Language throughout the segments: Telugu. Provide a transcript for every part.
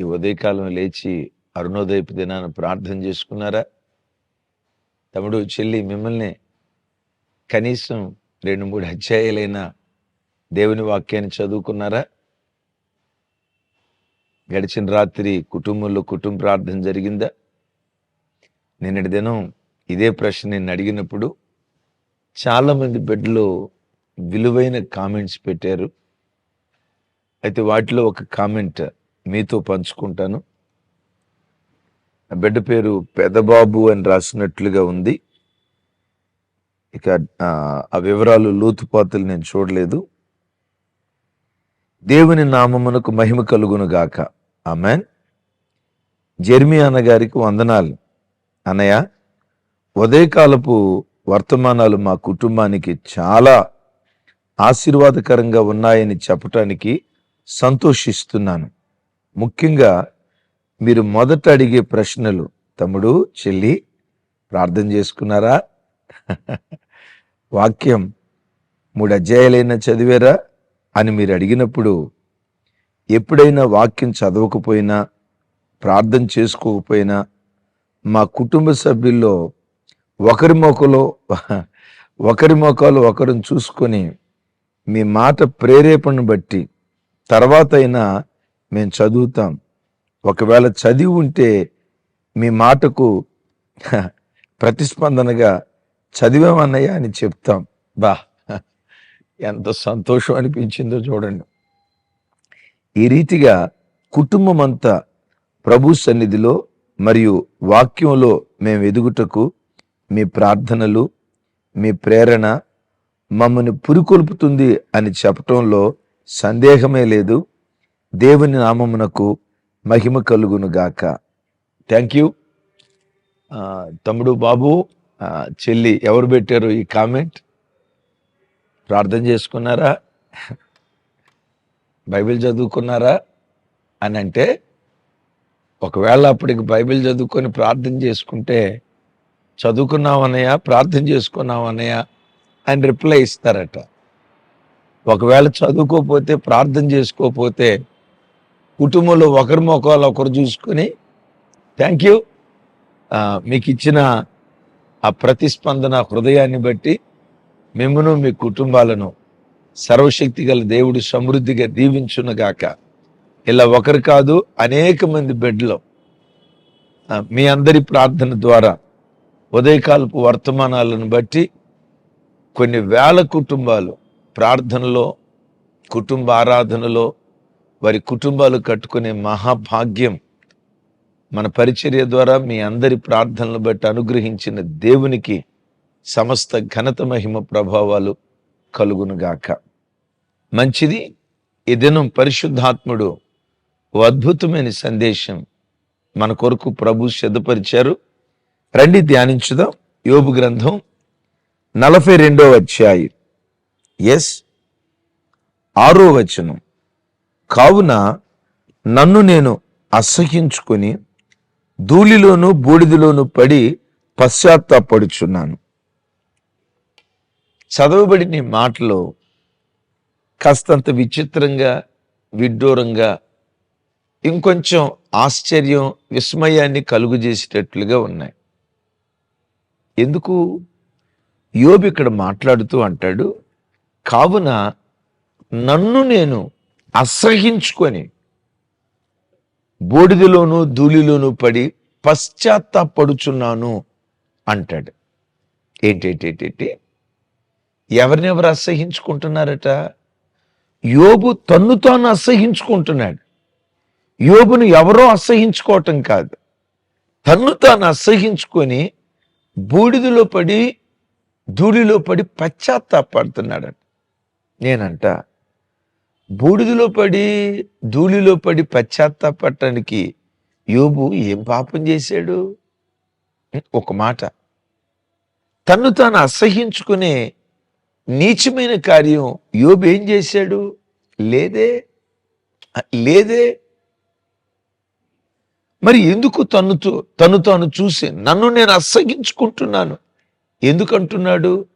ఈ ఉదయకాలం లేచి అరుణోదయపు దినాన ప్రార్థన చేసుకున్నారా? తమ్ముడు చెల్లి మిమ్మల్ని కనీసం రెండు మూడు అధ్యాయులైన దేవుని వాక్యాన్ని చదువుకున్నారా? గడిచిన రాత్రి కుటుంబంలో కుటుంబ ప్రార్థన జరిగిందా? నిన్నటి దినం ఇదే ప్రశ్న నేను అడిగినప్పుడు చాలామంది బిడ్డలు విలువైన కామెంట్స్ పెట్టారు. అయితే వాటిలో ఒక కామెంట్ మీతో పంచుకుంటాను. ఆ బిడ్డ పేరు పెదబాబు అని రాసినట్లుగా ఉంది. ఇక ఆ, ఆ వివరాలు లోతుపాతులు నేను చూడలేదు. దేవుని నామమునకు మహిమ కలుగును గాక. ఆమెన్. జెర్మి అన్నగారికి వందనాలు. అన్నయ్య ఉదయకాలపు వర్తమానాలు మా కుటుంబానికి చాలా ఆశీర్వాదకరంగా ఉన్నాయని చెప్పటానికి సంతోషిస్తున్నాను. ముఖ్యంగా మీరు మొదట అడిగే ప్రశ్నలు తమ్ముడు చెల్లి ప్రార్థన చేసుకున్నారా? వాక్యం మూడు అధ్యాయాలైనా చదివారా? అని మీరు అడిగినప్పుడు ఎప్పుడైనా వాక్యం చదవకపోయినా ప్రార్థన చేసుకోకపోయినా మా కుటుంబ సభ్యుల్లో ఒకరి మొక్కలో ఒకరి మొక్కలు ఒకరిని చూసుకొని మీ మాట ప్రేరేపణను బట్టి తర్వాత అయినా మేము చదువుతాం. ఒకవేళ చదివి ఉంటే మీ మాటకు ప్రతిస్పందనగా చదివామన్నయ్యా అని చెప్తాం. బా ఎంత సంతోషం అనిపించిందో చూడండి. ఈ రీతిగా కుటుంబం అంతా ప్రభు సన్నిధిలో మరియు వాక్యంలో మేము ఎదుగుటకు మీ ప్రార్థనలు మీ ప్రేరణ మమ్మల్ని పురికొల్పుతుంది అని చెప్పటంలో సందేహమే లేదు. దేవుని నామమునకు మహిమ కలుగును గాక థ్యాంక్ యూ తమ్ముడు బాబు చెల్లి ఎవరు పెట్టారు ఈ కామెంట్? ప్రార్థన చేసుకున్నారా? బైబిల్ చదువుకున్నారా? అని అంటే ఒకవేళ అప్పటికి బైబిల్ చదువుకొని ప్రార్థన చేసుకుంటే చదువుకున్నావన్నయ్య ప్రార్థన చేసుకున్నావన్నయ్య అని రిప్లై ఇస్తారట. ఒకవేళ చదువుకోకపోతే ప్రార్థన చేసుకోకపోతే కుటుంబంలో ఒకరి మొక్కలు ఒకరు చూసుకొని థ్యాంక్ యూ మీకు ఇచ్చిన ఆ ప్రతిస్పందన హృదయాన్ని బట్టి మిమ్మను మీ కుటుంబాలను సర్వశక్తి గల దేవుడు సమృద్ధిగా దీవించునుగాక. ఇలా ఒకరు కాదు అనేక మంది బిడ్డలు మీ అందరి ప్రార్థన ద్వారా ఉదయకాలపు వర్తమానాలను బట్టి కొన్ని వేల కుటుంబాలు ప్రార్థనలో కుటుంబ ఆరాధనలో వారి కుటుంబాలు కట్టుకునే మహాభాగ్యం మన పరిచర్య ద్వారా మీ అందరి ప్రార్థనలు బట్టి అనుగ్రహించిన దేవునికి సమస్త ఘనత మహిమ ప్రభావాలు కలుగునుగాక. మంచిది. ఈ దినం పరిశుద్ధాత్ముడు ఓ అద్భుతమైన సందేశం మన కొరకు ప్రభు సిద్ధపరిచారు. రండి ధ్యానించుదాం. యోబు గ్రంథం నలభై రెండవ అధ్యాయం. ఎస్. ఆరో వచనం. కావున నన్ను నేను అసహించుకొని ధూళిలోను బూడిదిలోను పడి పశ్చాత్తాపడుచున్నాను. చదవబడిన మాటలో కాస్తంత విచిత్రంగా విడ్డూరంగా ఇంకొంచెం ఆశ్చర్యం విస్మయాన్ని కలుగు చేసేటట్లుగా ఉన్నాయి. ఎందుకు? యోబు ఇక్కడ మాట్లాడుతూ అంటాడు కావున నన్ను నేను అసహించుకొని బూడిదలోను ధూళిలోనూ పడి పశ్చాత్తాపడుచున్నాను అంటాడు. ఏంటేటేటేటి? ఎవరినెవరు అసహించుకుంటున్నారట? యోబు తన్ను తాను అసహించుకుంటున్నాడు. యోబును ఎవరో అసహించుకోవటం కాదు. తన్ను తాను అసహించుకొని బూడిదలో పడి ధూళిలో పడి పశ్చాత్తాపడుతున్నాడట. నేనంట బూడిదలో పడి ధూళిలో పడి పశ్చాత్తాపడటానికి యోబు ఏం పాపం చేశాడు? ఒక మాట. తన్ను తాను అసహించుకునే నీచమైన కార్యం యోబు ఏం చేశాడు? లేదే. లేదే. మరి ఎందుకు తన్నుతో తను తాను చూసి నన్ను నేను అసహించుకుంటున్నాను? ఎందుకంటున్నాడు?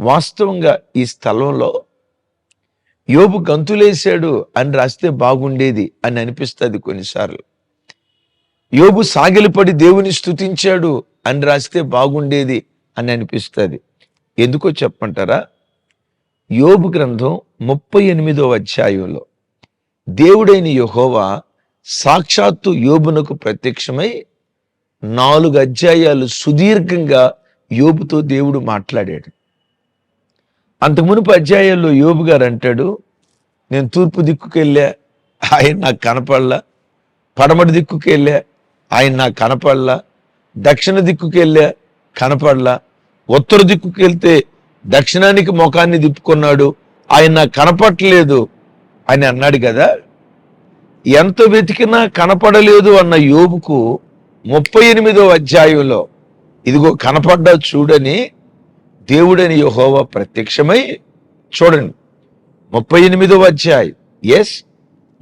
వాస్తవంగా ఈ స్థలంలో యోబు గంతులేశాడు అని రాస్తే బాగుండేది అని అనిపిస్తుంది కొన్నిసార్లు. యోబు సాగిలిపడి దేవుని స్తుతించాడు అని రాస్తే బాగుండేది అని అనిపిస్తుంది. ఎందుకో చెప్పమంటారా యోబు గ్రంథం ముప్పై ఎనిమిదో అధ్యాయంలో దేవుడైన యహోవా సాక్షాత్తు యోబునకు ప్రత్యక్షమై నాలుగు అధ్యాయాలు సుదీర్ఘంగా యోబుతో దేవుడు మాట్లాడాడు. అంతకు మునుపు అధ్యాయాల్లో యోబు గారు అంటాడు నేను తూర్పు దిక్కుకెళ్ళా ఆయన నాకు కనపడలా. పడమటి దిక్కుకెళ్ళా ఆయన నాకు కనపడలా. దక్షిణ దిక్కుకెళ్ళా కనపడలా. ఉత్తర దిక్కుకెళ్తే దక్షిణానికి ముఖాన్ని తిప్పుకున్నాడు ఆయన నాకు కనపడలేదు అని అన్నాడు కదా. ఎంత వెతికినా కనపడలేదు అన్న యోబుకు ముప్పై ఎనిమిదో అధ్యాయంలో ఇదిగో కనపడ్డా చూడని దేవుడని యహోవ ప్రత్యక్షమై చూడండి. ముప్పై ఎనిమిదవ అధ్యాయం. ఎస్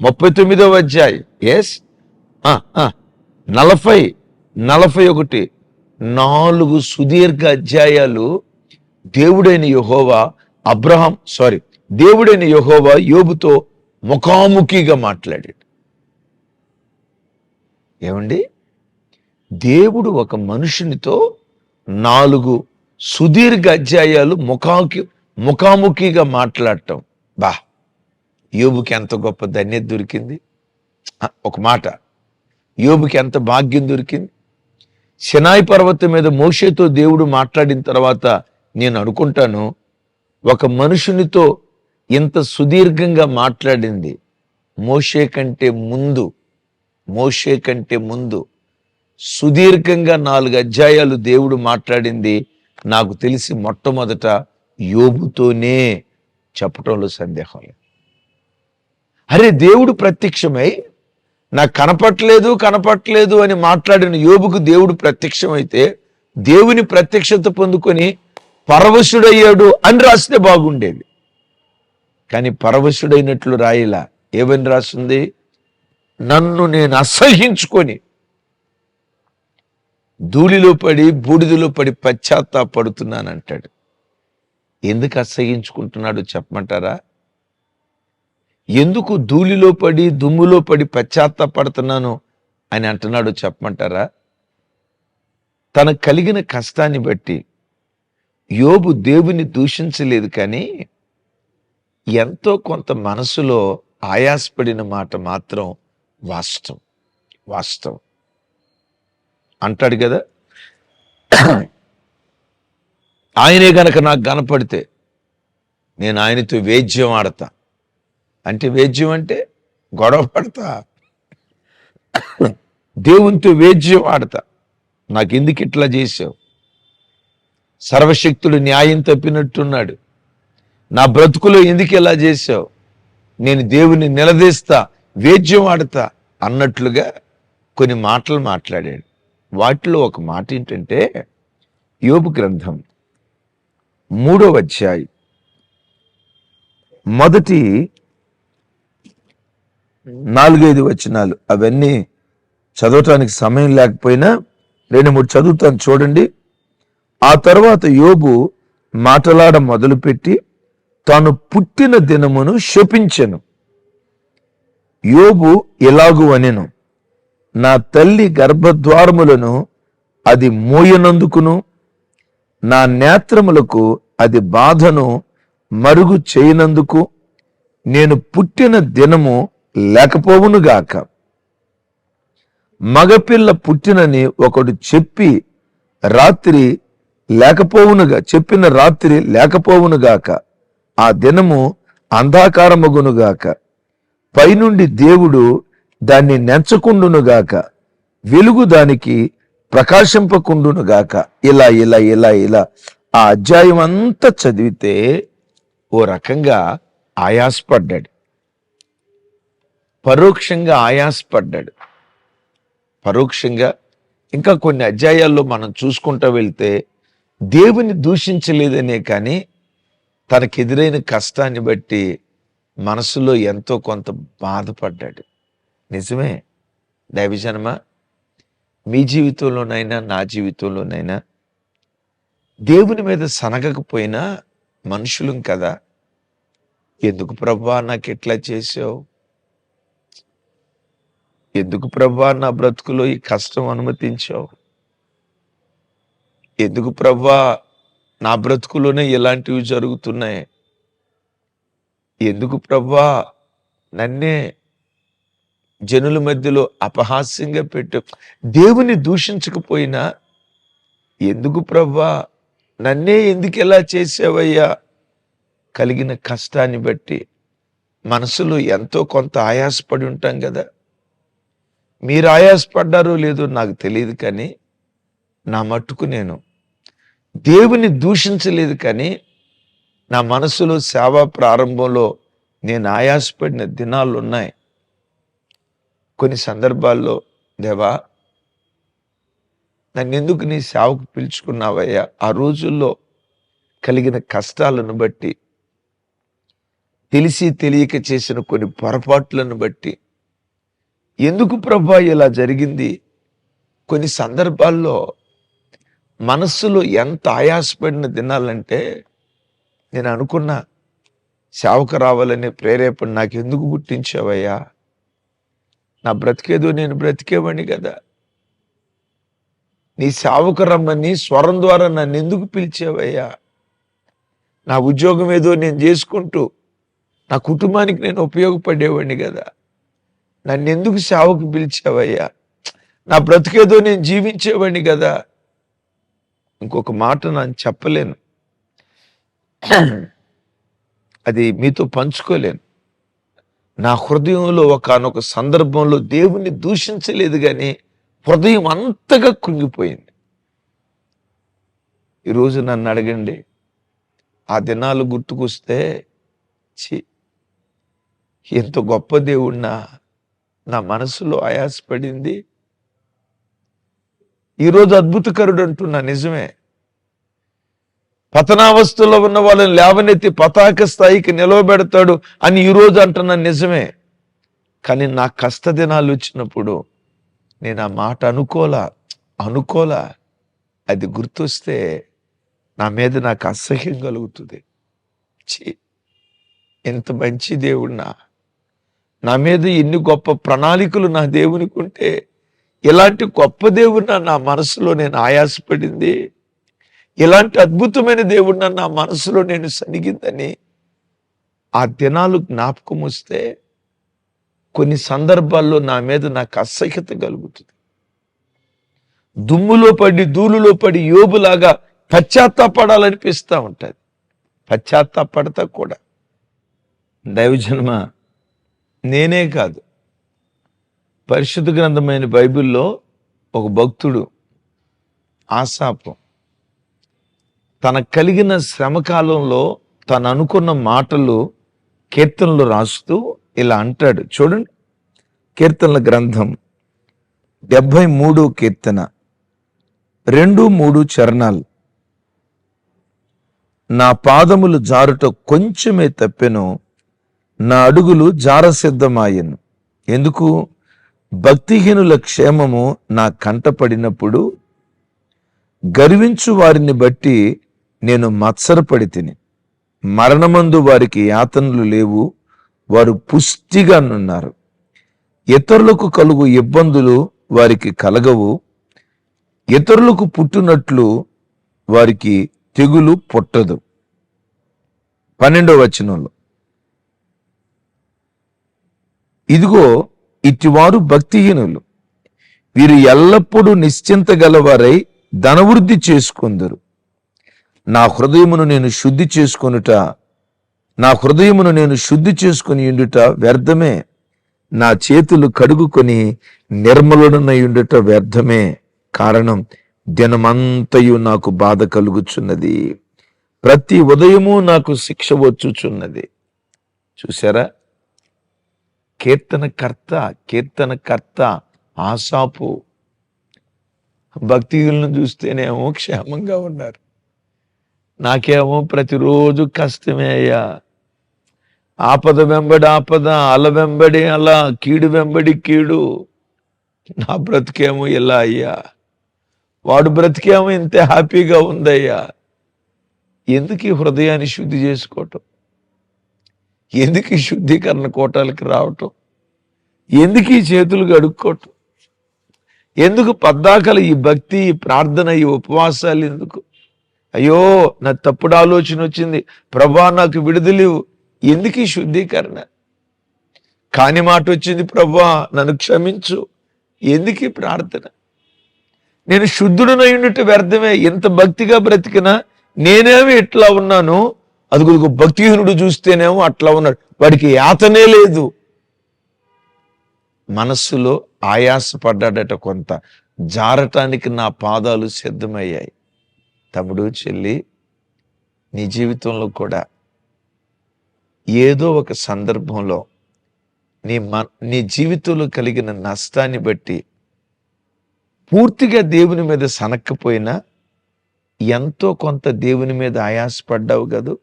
ముప్పై తొమ్మిదవ అధ్యాయం. ఎస్ నలభై నలభై ఒకటి నాలుగు సుదీర్ఘ అధ్యాయాలు దేవుడైన యహోవా అబ్రహాం సారీ దేవుడైన యహోవా యోబుతో ముఖాముఖిగా మాట్లాడాడు. ఏమండి? దేవుడు ఒక మనుషునితో నాలుగు సుదీర్ఘ అధ్యాయాలు ముఖాముఖి ముఖాముఖిగా మాట్లాడటం. బా యోబుకి ఎంత గొప్ప ధన్యత దొరికింది. ఒక మాట. యోబుకి ఎంత భాగ్యం దొరికింది. సినాయి పర్వతం మీద మోషేతో దేవుడు మాట్లాడిన తర్వాత నేను అనుకుంటాను ఒక మనుషునితో ఇంత సుదీర్ఘంగా మాట్లాడింది మోషే కంటే ముందు మోషే కంటే ముందు. సుదీర్ఘంగా నాలుగు అధ్యాయాలు దేవుడు మాట్లాడింది నాకు తెలిసి మొట్టమొదట యోబుతోనే చెప్పటంలో సందేహం లేదు. అరే దేవుడు ప్రత్యక్షమై నాకు కనపట్లేదు కనపట్లేదు అని మాట్లాడిన యోబుకు దేవుడు ప్రత్యక్షమైతే దేవుని ప్రత్యక్షత పొందుకొని పరవశుడయ్యాడు అని రాస్తే బాగుండేది. కానీ పరవశుడైనట్లు రాయిలా ఏమని రాసింది నన్ను నేను అసహించుకొని ధూళిలో పడి బూడిదలో పడి పశ్చాత్తాపడుతున్నానంటాడు. ఎందుకు అసహించుకుంటున్నాడు చెప్పమంటారా? ఎందుకు ధూళిలో పడి దుమ్ములో పడి పశ్చాత్తాపడుతున్నాను అని అంటున్నాడు చెప్పమంటారా? తనకు కలిగిన కష్టాన్ని బట్టి యోబు దేవుని దూషించలేదు కానీ ఎంతో కొంత మనసులో ఆయాసపడిన మాట మాత్రం వాస్తవం వాస్తవం. అంటాడు కదా. ఆయనే గనక నాకు కనపడితే నేను ఆయనతో వేద్యం ఆడతా. అంటే వేద్యం అంటే గొడవ పడతా. దేవునితో వేద్యం ఆడతా. నాకు ఎందుకు ఇట్లా చేసావు సర్వశక్తుడు న్యాయం తప్పినట్టున్నాడు. నా బ్రతుకులో ఎందుకు ఇలా చేసావు నేను దేవుని నిలదీస్తా వేద్యం ఆడతా అన్నట్లుగా కొన్ని మాటలు మాట్లాడాడు. వాటిలో ఒక మాట ఏంటంటే యోబు గ్రంథం మూడవ అధ్యాయం. మొదటి నాలుగైదు వచనాలు. అవన్నీ చదవటానికి సమయం లేకపోయినా రెండు మూడు చదువుతాను చూడండి. ఆ తర్వాత యోబు మాటలాడ మొదలుపెట్టి తాను పుట్టిన దినమును శపించెను. యోబు ఎలాగు అనెను. నా తల్లి గర్భద్వారములను అది మోయనందుకును నా నేత్రములకు అది బాధను మరుగు చేయనందుకు నేను పుట్టిన దినము లేకపోవునుగాక మగపిల్ల పుట్టినని ఒకడు చెప్పి రాత్రి లేకపోవునుగా చెప్పిన రాత్రి లేకపోవునుగాక ఆ దినము అంధాకారమగునుగాక పైనుండి దేవుడు దాన్ని నెంచకుండునుగాక వెలుగు దానికి ప్రకాశింపకుండునుగాక. ఇలా ఇలా ఇలా ఇలా ఆ అధ్యాయం అంతా చదివితే ఓ రకంగా ఆయాసపడ్డాడు. పరోక్షంగా ఆయాసపడ్డాడు. పరోక్షంగా ఇంకా కొన్ని అధ్యాయాల్లో మనం చూసుకుంటూ వెళ్తే దేవుని దూషించలేదనే కానీ తనకెదురైన కష్టాన్ని బట్టి మనసులో ఎంతో కొంత బాధపడ్డాడు. నిజమే. దైవజనమ మీ జీవితంలోనైనా నా జీవితంలోనైనా దేవుని మీద సనగకపోయినా మనుషులం కదా. ఎందుకు ప్రభా నాకు ఎట్లా చేసావు ఎందుకు ప్రభా నా బ్రతుకులో ఈ కష్టం అనుమతించావు? ఎందుకు ప్రభా నా బ్రతుకులోనే ఇలాంటివి జరుగుతున్నాయి? ఎందుకు ప్రభా నన్నే జనుల మధ్యలో అపహాస్యంగా పెట్టు. దేవుని దూషించకపోయినా ఎందుకు ప్రభా నన్నే ఎందుకు ఎలా చేసావయ్యా? కలిగిన కష్టాన్ని బట్టి మనసులో ఎంతో కొంత ఆయాసపడి ఉంటాం కదా. మీరు ఆయాసపడ్డారో లేదో నాకు తెలియదు కానీ నా మట్టుకు నేను దేవుని దూషించలేదు కానీ నా మనసులో సేవా ప్రారంభంలో నేను ఆయాసపడిన దినాలు ఉన్నాయి కొన్ని సందర్భాల్లో దేవా నన్నెందుకు నీ సేవకు పిలుచుకున్నావయ్యా? ఆ రోజుల్లో కలిగిన కష్టాలను బట్టి తెలిసి తెలియక చేసిన కొన్ని పొరపాట్లను బట్టి ఎందుకు ప్రభా ఇలా జరిగింది? కొన్ని సందర్భాల్లో మనస్సులో ఎంత ఆయాసపడిన దినాలంటే నేను అనుకున్నా సేవకు రావాలనే ప్రేరేపణ నాకు ఎందుకు గుర్తించావయ్యా? నా బ్రతికేదో నేను బ్రతికేవాణ్ణి కదా. నీ సావుకు రమ్మని స్వరం ద్వారా నన్ను ఎందుకు పిలిచావయ్యా? నా ఉద్యోగం ఏదో నేను చేసుకుంటూ నా కుటుంబానికి నేను ఉపయోగపడేవాడిని కదా. నన్ను ఎందుకు సావుకు పిలిచావయ్యా? నా బ్రతికేదో నేను జీవించేవాడిని కదా. ఇంకొక మాట నేను చెప్పలేను. అది మీతో పంచుకోలేను. నా హృదయంలో ఒకనొక సందర్భంలో దేవుణ్ణి దూషించలేదు కానీ హృదయం అంతగా కృంగిపోయింది. ఈరోజు నన్ను అడగండి ఆ దినాలు గుర్తుకొస్తే చి ఎంత గొప్ప దేవుణ్ణా నా మనసులో ఆయాసపడింది. ఈరోజు అద్భుతకరుడు అంటున్నా నిజమే. పతనావస్థలో ఉన్న వాళ్ళని లేవనెత్తి పతాక స్థాయికి నిలవబెడతాడు అని ఈరోజు అంటున్నా నిజమే. కానీ నా కష్ట దినాలు వచ్చినప్పుడు నేను ఆ మాట అనుకోలా అనుకోలా. అది గుర్తొస్తే నా మీద నాకు అసహ్యం కలుగుతుంది. ఛీ! ఎంత మంచి దేవుడినా నా. మీద ఎన్ని గొప్ప ప్రణాళికలు నా దేవునికి ఉంటే ఇలాంటి గొప్ప దేవుడిన నా మనసులో నేను ఆయాసపడింది. ఇలాంటి అద్భుతమైన దేవుడిన నా మనసులో నేను సనిగిందని ఆ దినాలు జ్ఞాపకం వస్తే కొన్ని సందర్భాల్లో నా మీద నాకు అసహ్యత కలుగుతుంది. దుమ్ములో పడి ధూళిలో పడి యోబులాగా పశ్చాత్తాపడాలనిపిస్తూ ఉంటుంది. పశ్చాత్తాపడతా కూడా. దైవజన్మ నేనే కాదు. పరిశుద్ధ గ్రంథమైన బైబిల్లో ఒక భక్తుడు ఆశాపం తన కలిగిన శ్రమకాలంలో తను అనుకున్న మాటలు కీర్తనలు రాస్తూ ఇలా అంటాడు. చూడండి కీర్తనల గ్రంథం డెబ్భై మూడు కీర్తన. రెండు మూడు చరణాలు. నా పాదములు జారుట కొంచెమే తప్పెను నా అడుగులు జారసిద్ధమాయను. ఎందుకు? భక్తిహీనుల క్షేమము నా కంటపడినప్పుడు గర్వించు వారిని బట్టి నేను మత్సరపడి తిని. మరణమందు వారికి యాతనలు లేవు వారు పుష్టిగా ఉన్నారు ఇతరులకు కలుగు ఇబ్బందులు వారికి కలగవు. ఇతరులకు పుట్టినట్లు వారికి తెగులు పుట్టదు. పన్నెండో వచనంలో. ఇదిగో ఇటివారు భక్తిహీనులు. వీరు ఎల్లప్పుడూ నిశ్చింత గలవారై ధనవృద్ధి చేసుకుందరు. నా హృదయమును నేను శుద్ధి చేసుకొనుట నా హృదయమును నేను శుద్ధి చేసుకుని ఉండుట వ్యర్థమే. నా చేతులు కడుగుకొని నిర్మలుడనయుండుట వ్యర్థమే. కారణం దినమంతయు నాకు బాధ కలుగుచున్నది. ప్రతి ఉదయము నాకు శిక్ష వచ్చుచున్నది. చూసారా కీర్తనకర్త కీర్తనకర్త ఆశాపు. భక్తిలను చూస్తేనేమో క్షేమంగా ఉన్నారు. నాకేమో ప్రతిరోజు కష్టమే అయ్యా. ఆపద వెంబడి ఆపద అల వెంబడి అలా కీడు వెంబడి కీడు. నా బ్రతికేమో ఇలా అయ్యా. వాడు బ్రతికేమో ఇంత హ్యాపీగా ఉందయ్యా. ఎందుకు ఈ హృదయాన్ని శుద్ధి చేసుకోవటం? ఎందుకు ఈ శుద్ధీకరణ కోటాలకి రావటం? ఎందుకు ఈ చేతులు కడుక్కోవటం? ఎందుకు పద్దాకల ఈ భక్తి ఈ ప్రార్థన ఈ ఉపవాసాలు ఎందుకు? అయ్యో నా తప్పుడు ఆలోచన వచ్చింది. ప్రభా నాకు విడుదలేవు ఎందుకు ఈ శుద్ధీకరణ? కాని మాట వచ్చింది ప్రభా నన్ను క్షమించు. ఎందుకు ప్రార్థన? నేను శుద్ధుడనై వ్యర్థమే. ఎంత భక్తిగా బ్రతికినా నేనేమి ఇట్లా ఉన్నాను? అదుగు భక్తిహీనుడు చూస్తేనేమో అట్లా ఉన్నాడు. వాడికి యాతనే లేదు. మనస్సులో ఆయాసపడ్డాడట కొంత. జారటానికి నా పాదాలు సిద్ధమయ్యాయి. తమ్ముడు చెల్లి నీ జీవితంలో కూడా ఏదో ఒక సందర్భంలో నీ మ నీ జీవితంలో కలిగిన నష్టాన్ని బట్టి పూర్తిగా దేవుని మీద సనక్కపోయినా ఎంతో కొంత దేవుని మీద ఆయాసపడ్డావు కదూ?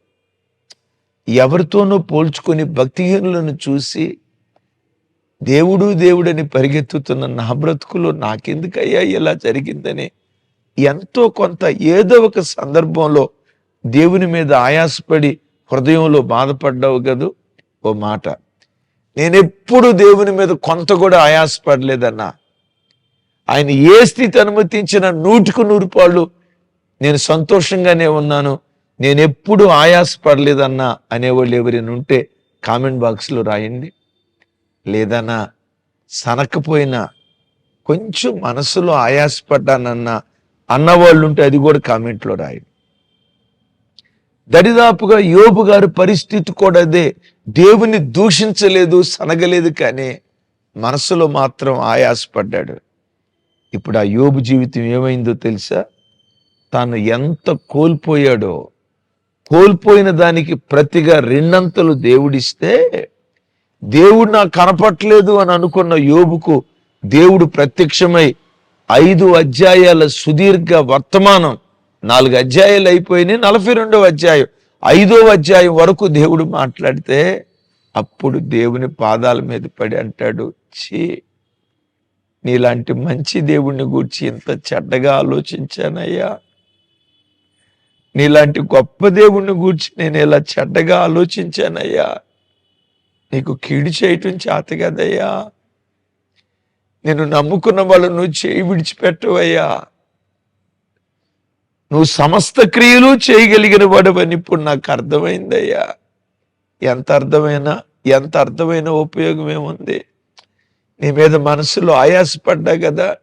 ఎవరితోనో పోల్చుకొని భక్తిహీనులను చూసి దేవుడు దేవుడని పరిగెత్తుతున్న నా బ్రతుకులో నాకెందుకయ్యా ఇలా జరిగిందని ఎంతో కొంత ఏదో ఒక సందర్భంలో దేవుని మీద ఆయాసపడి హృదయంలో బాధపడ్డావు కదూ? ఓ మాట. నేనెప్పుడు దేవుని మీద కొంత కూడా ఆయాసపడలేదన్నా. ఆయన ఏ స్థితి అనుమతించిన నూటికి నూరు పాళ్ళు నేను సంతోషంగానే ఉన్నాను నేను ఎప్పుడు ఆయాసపడలేదన్నా అనేవాళ్ళు ఎవరైనా ఉంటే కామెంట్ బాక్స్లో రాయండి. లేదన్నా సనకపోయినా కొంచెం మనసులో ఆయాసపడ్డానన్నా అన్నవాళ్ళు ఉంటే అది కూడా కామెంట్లో రాయండి. దరిదాపుగా యోబు గారి పరిస్థితి కూడా అదే. దేవుని దూషించలేదు సనగలేదు కానీ మనసులో మాత్రం ఆయాసపడ్డాడు. ఇప్పుడు ఆ యోబు జీవితం ఏమైందో తెలుసా? తాను ఎంత కోల్పోయాడో. కోల్పోయిన దానికి ప్రతిగా రెండంతలు దేవుడిస్తే దేవుడు నాకు కనపట్లేదు అని అనుకున్న యోబుకు దేవుడు ప్రత్యక్షమై ఐదు అధ్యాయాల సుదీర్ఘ వర్తమానం. నాలుగు అధ్యాయాలు అయిపోయినాయి నలభై రెండవ అధ్యాయం. ఐదో అధ్యాయం వరకు దేవుడు మాట్లాడితే అప్పుడు దేవుని పాదాల మీద పడి అంటాడు చీ నీలాంటి మంచి దేవుణ్ణి గూర్చి ఇంత చెడ్డగా ఆలోచించానయ్యా. నీలాంటి గొప్ప దేవుణ్ణి గూర్చి నేను ఇలా చెడ్డగా ఆలోచించానయ్యా. నీకు కీడు చేయటం చేత కదయ్యా. నేను నమ్ముకున్న వాళ్ళు నువ్వు చేయి విడిచిపెట్టవయ్యా. నువ్వు సమస్త క్రియలు చేయగలిగిన వాడవని ఇప్పుడు నాకు అర్థమైందయ్యా. ఎంత అర్థమైనా ఎంత అర్థమైన ఉపయోగం ఏముంది నీ మీద మనసులో ఆయాసపడ్డా కదా.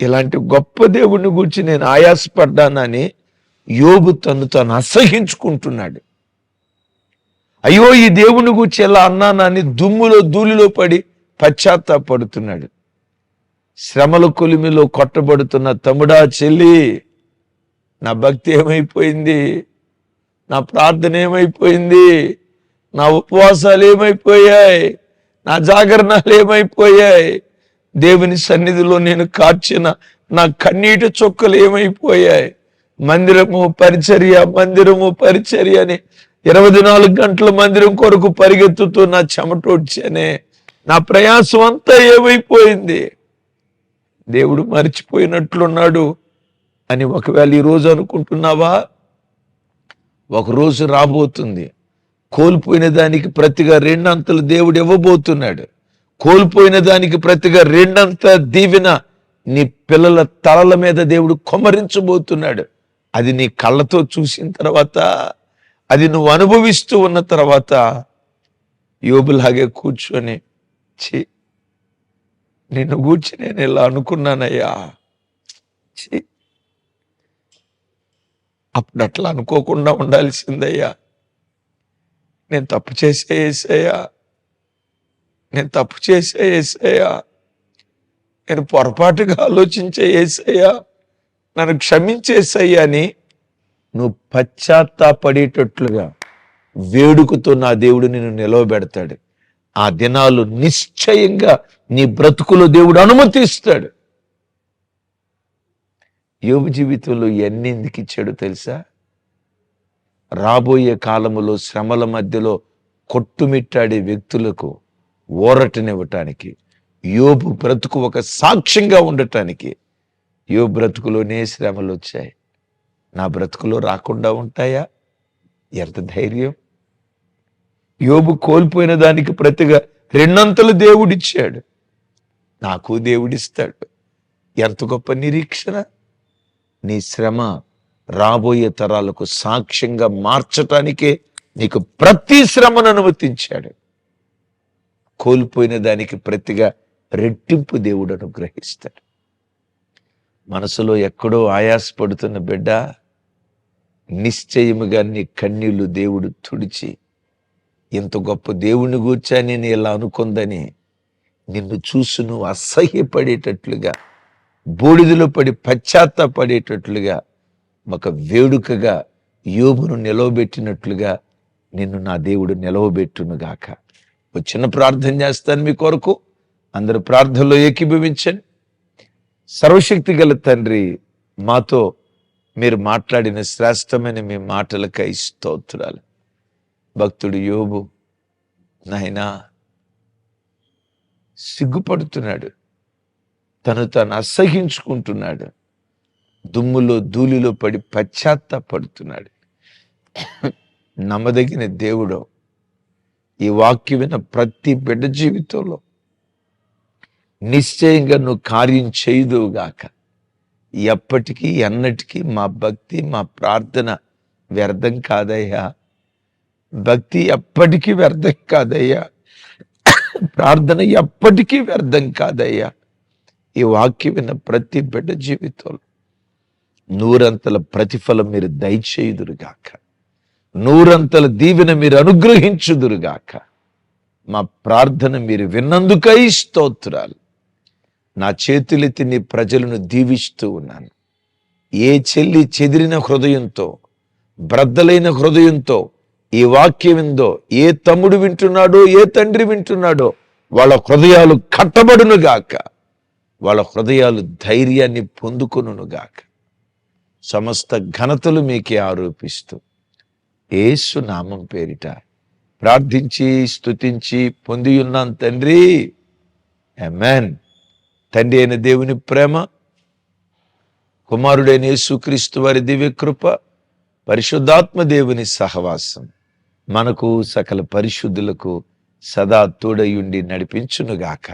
ఇలాంటి గొప్ప దేవుడిని గురించి నేను ఆయాసపడ్డానని యోగు తను తను అసహించుకుంటున్నాడు. అయ్యో ఈ దేవుని గురించి ఎలా అన్నానని దుమ్ములో ధూళిలో పడి పశ్చాత్తాపడుతున్నాడు. శ్రమల కొలిమిలో కొట్టబడుతున్న తమ్ముడా చెల్లి నా భక్తి ఏమైపోయింది? నా ప్రార్థన ఏమైపోయింది? నా ఉపవాసాలు ఏమైపోయాయి? నా జాగరణాలు ఏమైపోయాయి? దేవుని సన్నిధిలో నేను కార్చిన నా కన్నీటి చొక్కలు ఏమైపోయాయి? మందిరము పరిచర్య మందిరము పరిచర్య అని ఇరవై నాలుగు గంటల మందిరం కొరకు పరిగెత్తుతూ నా చెమటోడ్చానే. నా ప్రయాసం అంతా ఏమైపోయింది? దేవుడు మర్చిపోయినట్లున్నాడు అని ఒకవేళ ఈరోజు అనుకుంటున్నావా? ఒక రోజు రాబోతుంది. కోల్పోయిన దానికి ప్రతిగా రెండంతలు దేవుడు ఇవ్వబోతున్నాడు. కోల్పోయిన దానికి ప్రతిగా రెండంత దీవెన నీ పిల్లల తలల మీద దేవుడు కొమరించబోతున్నాడు. అది నీ కళ్ళతో చూసిన తర్వాత అది నువ్వు అనుభవిస్తూ ఉన్న తర్వాత యోబులాగే కూర్చొని చే నిన్ను గూర్చి నేను ఇలా అనుకున్నానయ్యా. అప్పుడు అట్లా అనుకోకుండా ఉండాల్సిందయ్యా. నేను తప్పు చేసే ఏసయ్యా. నేను తప్పు చేసే ఏసయ్యా. నేను పొరపాటుగా ఆలోచించే ఏసయ్యా. నన్ను క్షమించేసయ్యా అని నువ్వు పశ్చాత్తాపడేటట్లుగా వేడుకతో నా దేవుడు నిన్ను నిలవబెడతాడు. ఆ దినాలు నిశ్చయంగా నీ బ్రతుకులో దేవుడు అనుమతిస్తాడు యోగు జీవితంలో ఎన్ని ఎందుకు తెలుసా? రాబోయే కాలములో శ్రమల మధ్యలో కొట్టుమిట్టాడే వ్యక్తులకు ఊరటనివ్వటానికి యోబు బ్రతుకు ఒక సాక్ష్యంగా ఉండటానికి యో బ్రతుకులోనే శ్రమలు వచ్చాయి నా బ్రతుకులో రాకుండా ఉంటాయా? ఎంత ధైర్యం! యోబు కోల్పోయిన దానికి ప్రతిగా రెండంతలు దేవుడిచ్చాడు. నాకు దేవుడిస్తాడు. ఎంత గొప్ప నిరీక్షణ. నీ శ్రమ రాబోయే తరాలకు సాక్ష్యంగా మార్చటానికే నీకు ప్రతి శ్రమను అనుమతించాడు. కోల్పోయిన దానికి ప్రతిగా రెట్టింపు దేవుడు అనుగ్రహిస్తాడు. మనసులో ఎక్కడో ఆయాసపడుతున్న బిడ్డ నిశ్చయముగా నీ కన్నీళ్ళు దేవుడు తుడిచి ఇంత గొప్ప దేవుని గూర్చా నేను ఇలా అనుకుందని నిన్ను చూసి నువ్వు అసహ్యపడేటట్లుగా బూడిదలో పడి పశ్చాత్తాపడేటట్లుగా ఒక వేడుకగా యోగును నిలవబెట్టినట్లుగా నిన్ను నా దేవుడు నిలవబెట్టునుగాక ఒక చిన్న ప్రార్థన చేస్తాను మీ కొరకు. అందరు ప్రార్థనలో ఏకీభవించండి. సర్వశక్తి గల తండ్రి మాతో మీరు మాట్లాడిన శ్రేష్టమైన మీ మాటలకై స్తోత్రాలు. భక్తుడు యోబు నాయనా సిగ్గుపడుతున్నాడు. తను తను అసహించుకుంటున్నాడు. దుమ్ములో ధూళిలో పడి పశ్చాత్తాపడుతున్నాడు. నమ్మదగిన దేవుడు ఈ వాక్యం విన్న ప్రతి బిడ్డ జీవితంలో నిశ్చయంగా నువ్వు కార్యం చేయదువుగాక ఎప్పటికీ ఎన్నటికీ మా భక్తి మా ప్రార్థన వ్యర్థం కాదయ్యా. భక్తి ఎప్పటికీ వ్యర్థం కాదయ్యా. ప్రార్థన ఎప్పటికీ వ్యర్థం కాదయ్యా. ఈ వాక్యం విన్న ప్రతి బిడ్డ జీవితంలో నూరంతల ప్రతిఫలం మీరు దయచేయుదురుగాక. నూరంతల దీవెన మీరు అనుగ్రహించుదురుగాక. మా ప్రార్థన మీరు విన్నందుకై స్తోత్రాలు. నా చేతులెత్తి నీ ప్రజలను దీవిస్తూ ఉన్నాను. ఏ చెల్లి చెదిరిన హృదయంతో బ్రద్దలైన హృదయంతో ఈ వాక్యం విందో ఏ తమ్ముడు వింటున్నాడో ఏ తండ్రి వింటున్నాడో? వాళ్ళ హృదయాలు కట్టబడును గాక. వాళ్ళ హృదయాలు ధైర్యాన్ని పొందుకునుగాక సమస్త ఘనతలు మీకే ఆరోపిస్తూ ఏసు నామం పేరిట ప్రార్థించి స్తుతించి పొంది ఉన్నాం తండ్రి. అమెన్ తండ్రి అయిన దేవుని ప్రేమ కుమారుడైన యేసుక్రీస్తు వారి దివ్య కృప పరిశుద్ధాత్మ దేవుని సహవాసం. మనకు సకల పరిశుద్ధులకు సదా తోడయుండి నడిపించునుగాక.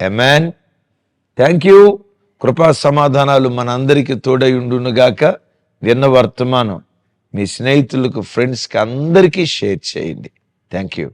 ఎమాన్ థ్యాంక్ యూ కృపా సమాధానాలు మనందరికీ తోడయుండునుగాక. విన్న వర్తమానం మీ స్నేహితులకు ఫ్రెండ్స్కి అందరికీ షేర్ చేయండి. Thank you